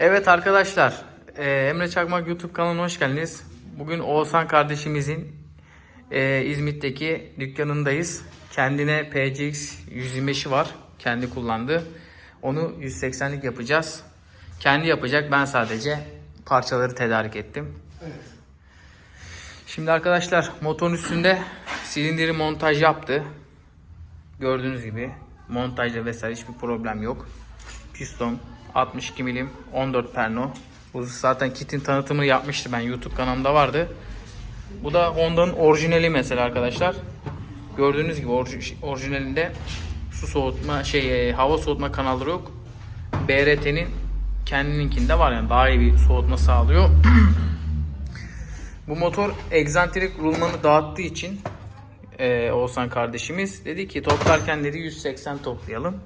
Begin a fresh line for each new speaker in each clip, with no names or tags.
Evet arkadaşlar, e, Emre Çakmak YouTube kanalına hoş geldiniz. Bugün Oğuzhan kardeşimizin e, İzmit'teki dükkanındayız. Kendine PCX 125'i var, kendi kullandı. Onu 180'lik yapacağız. Kendi yapacak, ben sadece parçaları tedarik ettim. Şimdi arkadaşlar motorun üstünde silindiri montaj yaptı. Gördüğünüz gibi montajla vesaire hiçbir problem yok. Piston 62 milim 14 perno. Bu zaten kitin tanıtımını yapmıştı ben YouTube kanalımda vardı. Bu da Honda'nın orijinali mesela arkadaşlar. Gördüğünüz gibi orijinalinde su soğutma şey e, hava soğutma kanalları yok. BRT'nin kendininkinde var yani daha iyi bir soğutma sağlıyor. Bu motor egzantrik rulmanı dağıttığı için e, Oğuzhan kardeşimiz dedi ki toplarken dedi 180 toplayalım.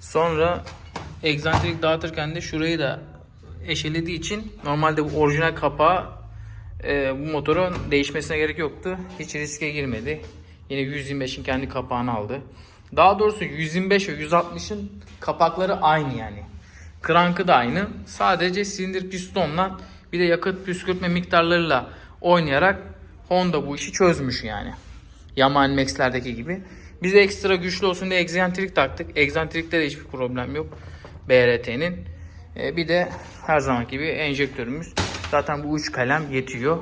Sonra egzantrik dağıtırken de şurayı da eşelediği için normalde bu orijinal kapağı e, bu motorun değişmesine gerek yoktu. Hiç riske girmedi. Yine 125'in kendi kapağını aldı. Daha doğrusu 125 ve 160'ın kapakları aynı yani. Krankı da aynı. Sadece silindir pistonla bir de yakıt püskürtme miktarlarıyla oynayarak Honda bu işi çözmüş yani. Yamaha Max'lerdeki gibi. Biz ekstra güçlü olsun diye egzantrik taktık. Egzantrikte de hiçbir problem yok. BRT'nin. Ee, bir de her zaman gibi enjektörümüz. Zaten bu üç kalem yetiyor.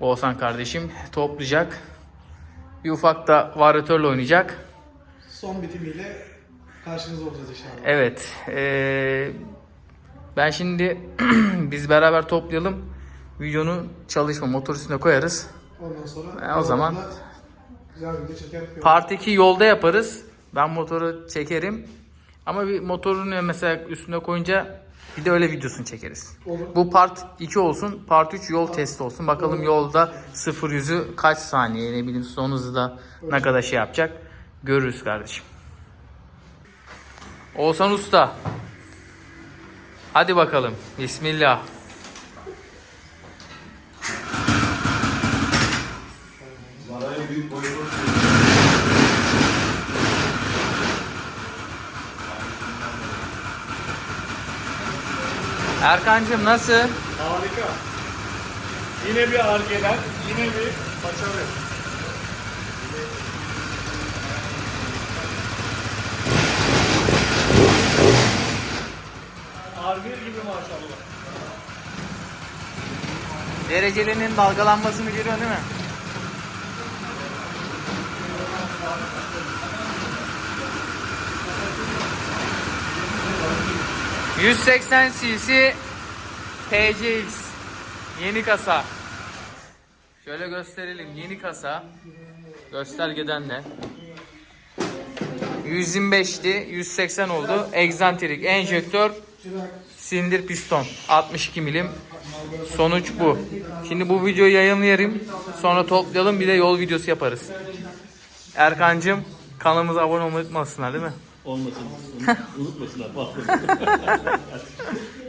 Oğuzhan kardeşim toplayacak. Bir ufak da varyatörle oynayacak.
Son bitimiyle karşınızda olacağız inşallah.
Evet. eee, ben şimdi biz beraber toplayalım. Videonun çalışma motor üstüne koyarız.
Ondan sonra
E, o zaman-. Part 2 yolda yaparız. Ben motoru çekerim. Ama bir motorun mesela üstüne koyunca bir de öyle videosunu çekeriz.
Olur.
Bu part 2 olsun. Part 3 yol testi olsun. Bakalım yolda 0 yüzü kaç saniye ne bileyim son hızı da ne kadar şey yapacak. Görürüz kardeşim. Oğuzhan Usta. Hadi bakalım. Bismillah. Erkancığım nasıl?
Harika. Yine bir argeler, yine bir başarı. R1 gibi maşallah.
Derecelerinin dalgalanmasını görüyorsun değil mi? ...180 cc PCX yeni kasa. Şöyle gösterelim yeni kasa göstergeden de 125'ti 180 oldu. Egzantrik enjektör silindir piston 62 milim Sonuç bu. Şimdi bu videoyu yayınlayarım. Sonra toplayalım bir de yol videosu yaparız. Erkancığım kanalımıza abone olmayı unutmasınlar değil mi?
Olmasın. Unutmasınlar.